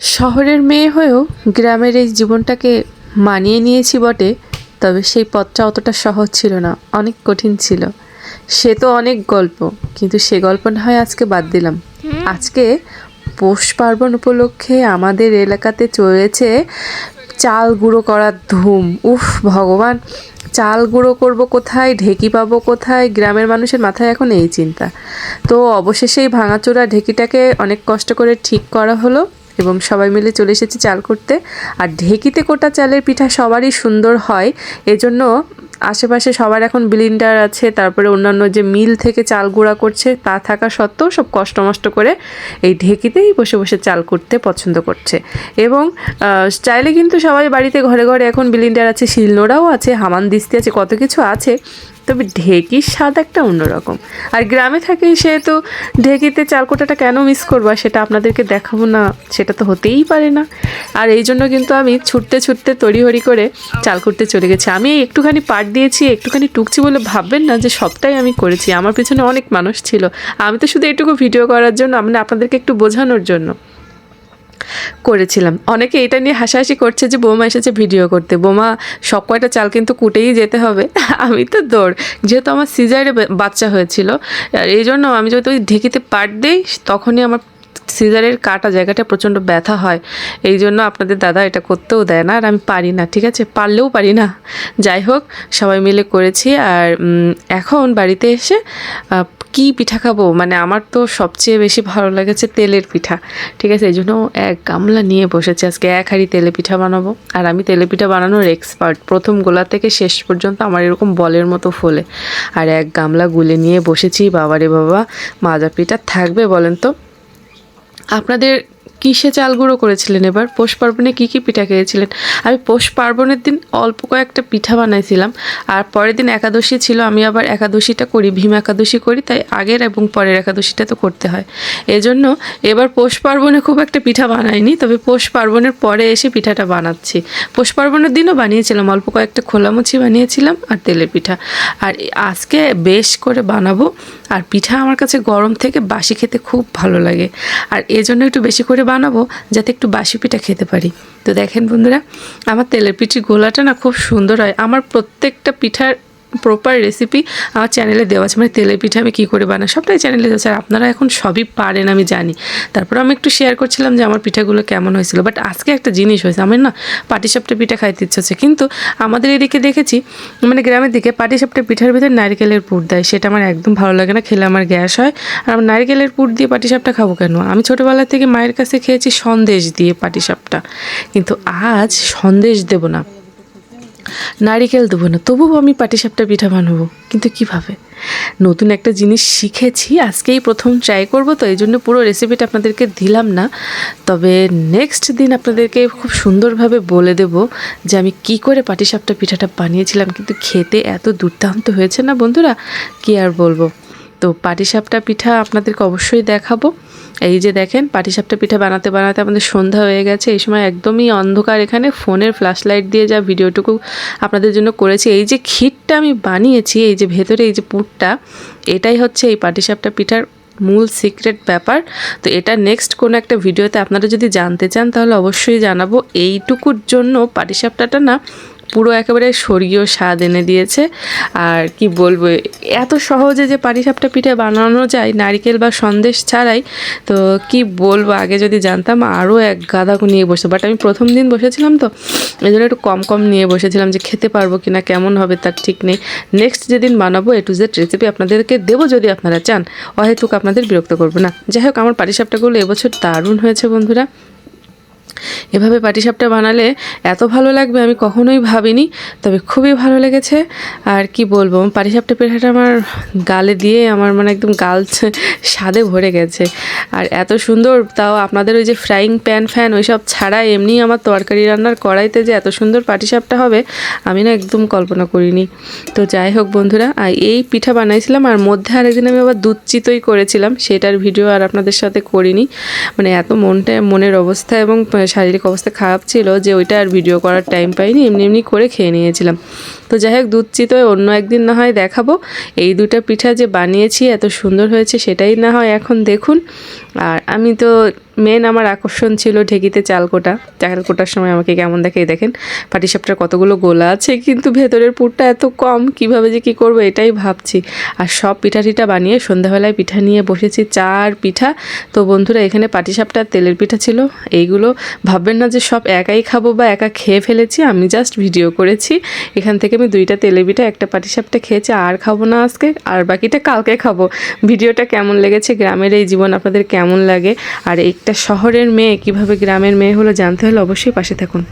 শহরের মেয়ে হয়েও গ্রামের এই জীবনটাকে মানিয়ে নিয়েছি বটে তবে সেই পথটা অতটা সহজ ছিল না অনেক কঠিন ছিল। সে তো অনেক গল্প কিন্তু সে গল্প না হয় আজকে বাদ দিলাম। আজকে পৌষ পার্বণ উপলক্ষে আমাদের এলাকাতে চলেছে চাল গুঁড়ো করার ধুম। উফ ভগবান! চাল গুঁড়ো করব কোথায় ঢেকি পাবো কোথায়? গ্রামের মানুষের মাথায় এখন এই চিন্তা। তো অবশেষে এই ভাঙাচোরা ঢেকিটাকে অনেক কষ্ট করে ঠিক করা হলো। এবং সবাই মিলে চলে এসেছি চাল করতে। আর ঢেকিতে কোটা চালের পিঠা সবারই সুন্দর হয়। এজন্য আশেপাশে সবার এখন ব্লিন্ডার আছে, তারপরে অন্যান্য যে মিল থেকে চাল গুঁড়া করছে, তা থাকা সত্ত্বেও সব কষ্ট মষ্ট করে এই ঢেকিতেই বসে বসে চাল করতে পছন্দ করছে। এবং চাইলে কিন্তু সবাই বাড়িতে ঘরে ঘরে এখন ব্লিন্ডার আছে, শিলনোড়াও আছে হামান দিস্তি আছে, কত কিছু আছে। তবে ঢেকির স্বাদ একটা অন্যরকম। আর গ্রামে থাকি সেহেতু ঢেকিতে চালকোটাটা কেন মিস করব সেটা আপনাদেরকে দেখাবো না, সেটা তো হতেই পারে না। আর এই জন্য কিন্তু আমি ছুটতে ছুটতে তড়িহড়ি করে চাল করতে চলে গেছি। আমি একটুখানি পাট দিয়েছি, একটুখানি টুকছি বলে ভাববেন না যে সবটাই আমি করেছি। আমার পেছনে অনেক মানুষ ছিল। আমি তো শুধু এটুকু ভিডিও করার জন্য মানে আপনাদেরকে একটু বোঝানোর জন্য। করেছিলাম। অনেকে এটা নিয়ে হাসাহাসি করছে যে, বোমা এসেছে ভিডিও করতে। বোমা সব কয়টা চাল কিন্তু কুটেই যেতে হবে। আমি তো দৌড়। যেহেতু আমার সিজারে বাচ্চা হয়েছিল, আর এই জন্য আমি যদি ওই ঢেকিতে পাট দিই, তখনই আমার সিজারের কাটা জায়গাটা প্রচণ্ড ব্যথা হয়। এই জন্য আপনাদের দাদা এটা করতেও দেয় না, আর আমি পারি না, ঠিক আছে? পারলেও পারি না। যাই হোক, সবাই মিলে করেছি, আর এখন বাড়িতে এসে কি পিঠা খাব? মানে আমার তো সবচেয়ে বেশি ভালো লেগেছে তেলের পিঠা। ঠিক আছে এই জন্য এক গামলা নিয়ে বসেছি। আজকে এক হাঁড়ি তেলে পিঠা বানাবো। আর আমি তেলে পিঠা বানানোর এক্সপার্ট প্রথম গোলা থেকে শেষ পর্যন্ত আমার এরকম বলের মতো ফোলে। আর এক গামলা গুলে নিয়ে বসেছি। বাবারে বাবা, মাজা পিঠা থাকবে বলেন তো? আপনাদের কিসে চাল গুঁড়ো করেছিলেন এবার? পৌষ পার্বণে কী কী পিঠা খেয়েছিলেন? আমি পৌষ পার্বণের দিন অল্প কয়েকটা পিঠা বানাইছিলাম, আর পরের দিন একাদশী ছিল, আমি আবার একাদশীটা করি, ভীম একাদশী করি, তাই আগের এবং পরের একাদশীটা তো করতে হয়। এজন্য এবার পৌষ পার্বণে খুব একটা পিঠা বানাইনি, তবে পৌষ পার্বণের পরে এসে পিঠাটা বানাচ্ছি। পৌষ পার্বণের দিনও বানিয়েছিলাম, অল্প কয়েকটা খোলামুচি বানিয়েছিলাম আর তেলের পিঠা। আর আজকে বেশ করে বানাবো, আর পিঠা আমার কাছে গরম থেকে বাসি খেতে খুব ভালো লাগে। আর এজন্য একটু বেশি করে বানাবো যাতে একটু বাসি পিঠা খেতে পারি। তো দেখেন বন্ধুরা, আমার তেলের পিঠি গোলাটা না খুব সুন্দর হয়। আমার প্রত্যেকটা পিঠার প্রপার রেসিপি আমার চ্যানেলে দেওয়া আছে। মানে তেলের পিঠা আমি কী করে বানাই, সবটাই চ্যানেলে দেওয়া আছে। আর আপনারা এখন সবই পারেন, আমি জানি। তারপর আমি একটু শেয়ার করছিলাম যে আমার পিঠাগুলো কেমন হয়েছিল। বাট আজকে একটা জিনিস হয়েছে, আমার না পাটিসাপটা পিঠা খাইতে ইচ্ছে হচ্ছে। কিন্তু আমাদের এদিকে দেখেছি মানে গ্রামের দিকে পাটিসাপটা পিঠার ভিতরে নারিকেলের পুর দেয়। সেটা আমার একদম ভালো লাগে না, খেলে আমার গ্যাস হয়। আর আমার নারকেলের পুর দিয়ে পাটিসাপটা খাব কেন? আমি ছোটোবেলা থেকে মায়ের কাছে খেয়েছি সন্দেশ দিয়ে পাটিসাপটা কিন্তু আজ সন্দেশ দেবো না। নারিকেল দেবো না, তবুও আমি পাটিসাপটা পিঠা বানাবো, কিন্তু কীভাবে? নতুন একটা জিনিস শিখেছি, আজকেই প্রথম ট্রাই করব, তো এই জন্য পুরো রেসিপিটা আপনাদেরকে দিলাম না। তবে নেক্সট দিন আপনাদেরকে খুব সুন্দরভাবে বলে দেব যে আমি কি করে পাটিসাপটা পিঠাটা বানিয়েছিলাম, কিন্তু খেতে এত দুর্দান্ত হয়েছে না বন্ধুরা? কি আর বলব? তো পাটিসাপটা পিঠা আপনাদেরকে অবশ্যই দেখাবো। এই যে দেখেন, পাটিসাপটা পিঠা বানাতে বানাতে আমাদের সন্ধ্যা হয়ে গেছে। এই সময় একদমই অন্ধকার এখানে, ফোনের ফ্ল্যাশ লাইট দিয়ে যা ভিডিওটুকু আপনাদের জন্য করেছি। এই যে ক্ষীরটা আমি বানিয়েছি, এই যে ভেতরে এই যে পুরটা, এটাই হচ্ছে এই পাটিসাপটা পিঠার মূল সিক্রেট ব্যাপার। তো এটা নেক্সট কোনো একটা ভিডিওতে আপনারা যদি জানতে চান, তাহলে অবশ্যই জানাব। এইটুকুর জন্য পাটিসাপটাটা না পুরো একেবারে স্বর্গীয় স্বাদ এনে দিয়েছে। আর কি বলব, এত সহজে যে পাটিসাপটা পিঠে বানানো যায়, নারিকেল বা সন্দেশ ছাড়াই, তো কি বলব, আগে যদি জানতাম আরও এক গাদা নিয়ে বসে বাট আমি প্রথম দিন বসেছিলাম তো, এই জন্য একটু কম কম নিয়ে বসেছিলাম যে খেতে পারব কিনা, কেমন হবে তার ঠিক নেই। নেক্সট যেদিন বানাবো এ টু জেড রেসিপি আপনাদেরকে দেবো যদি আপনারা চান। অহেতুক আপনাদের বিরক্ত করব না। যাই হোক, আমার পাটিসাপটাগুলো এবছর দারুণ হয়েছে বন্ধুরা। এভাবে পাটিসাপটা বানালে এত ভালো লাগবে আমি কখনোই ভাবিনি, তবে খুবই ভালো লেগেছে। আর কি বলব পাটিসাপটা পিঠাটা আমার গালে দিয়ে আমার মানে একদম গাল স্বাদে ভরে গেছে। আর এত সুন্দর তাও আপনাদের ওই যে ফ্রাইং প্যান ফ্যান ওইসব ছাড়া এমনি আমার তরকারি রান্নার কড়াইতে যে এত সুন্দর পাটিসাপটা হবে, আমি না একদম কল্পনা করিনি। তো যাই হোক বন্ধুরা আর এই পিঠা বানাইছিলাম, আর মধ্যে আরেকদিন আমি আবার দুধ চিতই করেছিলাম, সেটার ভিডিও আর আপনাদের সাথে করিনি। মানে এত মনটা, মনের অবস্থা এবং শারীরিক অবস্থা খারাপ ছিল যে ওইটা আর ভিডিও করার টাইম পাইনি, এমনি এমনি করে খেয়ে নিয়েছিলাম। তো যাই হোক দুধ অন্য একদিন না হয় দেখাবো। এই দুটা পিঠা যে বানিয়েছি, এত সুন্দর হয়েছে সেটাই না হয় এখন দেখুন। আর আমি তো মেন আমার আকর্ষণ ছিল ঢেকিতে চাল কোটা। চাল কোটার সময় আমাকে কেমন দেখে দেখেন পাটিসাপটার কতগুলো গোলা আছে, কিন্তু ভেতরের পুরটা এত কম, কীভাবে যে কি করব এটাই ভাবছি। আর সব পিঠা টিঠা বানিয়ে সন্ধ্যাবেলায় পিঠা নিয়ে বসেছি চা আর পিঠা। তো বন্ধুরা, এখানে পাটিসাপটা তেলের পিঠা ছিল, এইগুলো ভাববেন না যে সব একাই খাব বা একা খেয়ে ফেলেছি, আমি জাস্ট ভিডিও করেছি। এখান থেকে আমি দুইটা তেলের পিঠা, একটা পাটিসাপটা খেয়েছি, আর খাব না আজকে, আর বাকিটা কালকে খাব। ভিডিওটা কেমন লেগেছে, গ্রামের এই জীবন আপনাদের কেমন লাগে? আর একটা শহরের মেয়ে কীভাবে গ্রামের মেয়ে হলো জানতে হলে অবশ্যই পাশে থাকুন।